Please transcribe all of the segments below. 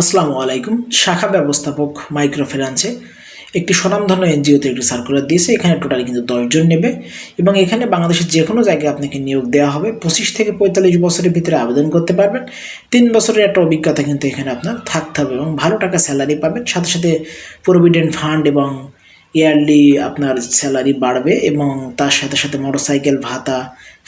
আসসালামু আলাইকুম। শাখা ব্যবস্থাপক মাইক্রো ফিন্যান্সে একটি স্বনামধন্য এনজিওতে একটি সার্কুলার দিয়েছে। এখানে টোটাল কিন্তু দশজন নেবে এবং এখানে বাংলাদেশের যে কোনো জায়গায় আপনাকে নিয়োগ দেওয়া হবে। পঁচিশ থেকে পঁয়তাল্লিশ বছরের ভিতরে আবেদন করতে পারবেন। তিন বছরের একটা অভিজ্ঞতা কিন্তু এখানে আপনার থাকতে হবে এবং ভালো টাকা স্যালারি পাবেন। সাথে সাথে প্রভিডেন্ট ফান্ড এবং ইয়ারলি আপনার স্যালারি বাড়বে এবং তার সাথে সাথে মোটরসাইকেল, ভাতা,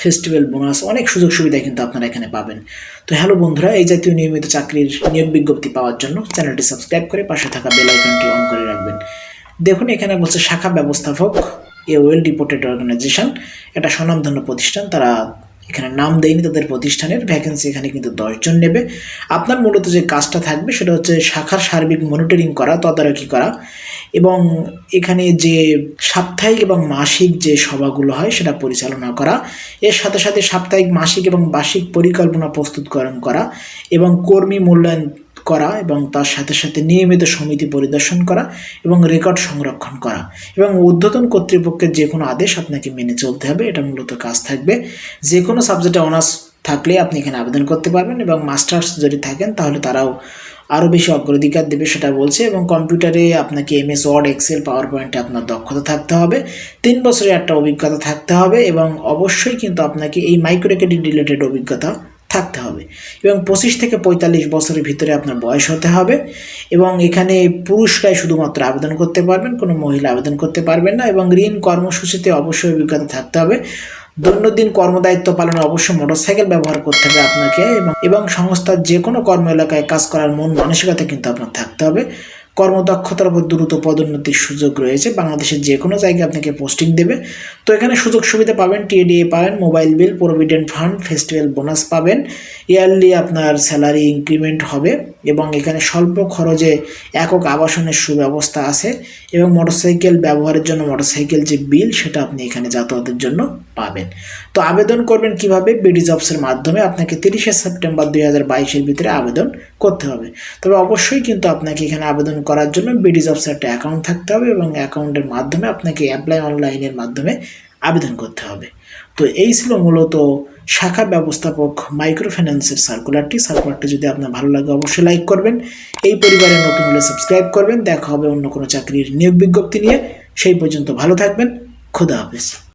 ফেস্টিভ্যাল, বোনাস অনেক সুযোগ সুবিধা কিন্তু আপনারা এখানে পাবেন। তো হ্যালো বন্ধুরা, এই জাতীয় নিয়মিত চাকরির নিয়োগ বিজ্ঞপ্তি পাওয়ার জন্য চ্যানেলটি সাবস্ক্রাইব করে পাশে থাকা বেল আইকনটি অন করে রাখবেন। দেখুন, এখানে বলছে শাখা ব্যবস্থাপক, এ ওয়েল রিপোর্টেড অর্গানাইজেশন, এটা স্বনামধন্য প্রতিষ্ঠান, তারা এখানে নাম দেয়নি তাদের প্রতিষ্ঠানের ভ্যাকেন্সি এখানে কিন্তু দশজন নেবে। আপনার মূলত যে কাজটা থাকবে সেটা হচ্ছে শাখার সার্বিক মনিটরিং করা, তদারকি করা এবং এখানে যে সাপ্তাহিক এবং মাসিক যে সভাগুলো হয় সেটা পরিচালনা করা। এর সাথে সাথে সাপ্তাহিক, মাসিক এবং বার্ষিক পরিকল্পনা প্রস্তুতকরণ করা এবং কর্মী মূল্যায়ন করা এবং তার সাথে সাথে নিয়মিত সমিতি পরিদর্শন করা এবং রেকর্ড সংরক্ষণ করা এবং ঊর্ধ্বতন কর্তৃপক্ষের যে কোনো আদেশ আপনাকে মেনে চলতে হবে, এটা মূলত কাজ থাকবে। যে কোনো সাবজেক্টে অনার্স থাকলে আপনি এখানে আবেদন করতে পারবেন এবং মাস্টার্স যদি থাকেন তাহলে তারাও আরও বেশি অগ্রাধিকার দেবে সেটা বলছে এবং কম্পিউটারে আপনাকে এমএস, ওয়ার্ড, এক্সেল পাওয়ার পয়েন্টে আপনার দক্ষতা থাকতে হবে। তিন বছরের একটা অভিজ্ঞতা থাকতে হবে এবং অবশ্যই কিন্তু আপনাকে এই মাইক্রো ক্রেডিট রিলেটেড অভিজ্ঞতা থাকতে হবে। এবং পঁচিশ থেকে পঁয়তাল্লিশ বছরের ভিতরে আপনার বয়স হতে হবে এবং এখানে পুরুষরাই শুধুমাত্র আবেদন করতে পারবেন, কোনো মহিলা আবেদন করতে পারবেন না এবং ঋণ কর্মসূচিতে অবশ্যই অভিজ্ঞতা থাকতে হবে। দৈনন্দিন কর্মদায়িত্ব পালনে অবশ্যই মোটরসাইকেল ব্যবহার করতে হবে আপনাকে এবং সংস্থার যে কোনো কর্ম এলাকায় কাজ করার মন মানসিকতা কিন্তু আপনার থাকতে হবে। কর্মদক্ষতার উপর দ্রুত পদোন্নতির সুযোগ রয়েছে। বাংলাদেশের যে কোনো জায়গায় আপনাকে পোস্টিং দেবে। তো এখানে সুযোগ সুবিধা পাবেন টিএডিএ পাবেন mobile bill provident fund festival bonus পাবেন। ইয়ারলি আপনার স্যালারি ইনক্রিমেন্ট হবে এবং এখানে স্বল্প খরচে একক আবাসনের সুব্যবস্থা আছে এবং মোটরসাইকেল ব্যবহারের জন্য মোটরসাইকেল যে বিল সেটা আপনি এখানে যাতায়াতের জন্য পাবেন। তো আবেদন করবেন কীভাবে? বিডি জবসের মাধ্যমে আপনাকে তিরিশে সেপ্টেম্বর দুই হাজার বাইশের ভিতরে আবেদন করতে হবে। তবে অবশ্যই কিন্তু আপনাকে এখানে আবেদন করার জন্য বিডি জবসের একটা অ্যাকাউন্ট থাকতে হবে এবং অ্যাকাউন্টের মাধ্যমে আপনাকে অ্যাপ্লাই অনলাইনের মাধ্যমে আবেদন করতে হবে। তো এই ছিল মূলত শাখা ব্যবস্থাপক মাইক্রো ফাইন্যান্সের সার্কুলারটি সার্কুলারটি যদি আপনার ভালো লাগে অবশ্যই লাইক করবেন। এই পরিবারে নতুন হলে সাবস্ক্রাইব করবেন। দেখা হবে অন্য কোনো চাকরির নিয়োগ বিজ্ঞপ্তি নিয়ে। সেই পর্যন্ত ভালো থাকবেন। খুদা হাফেজ।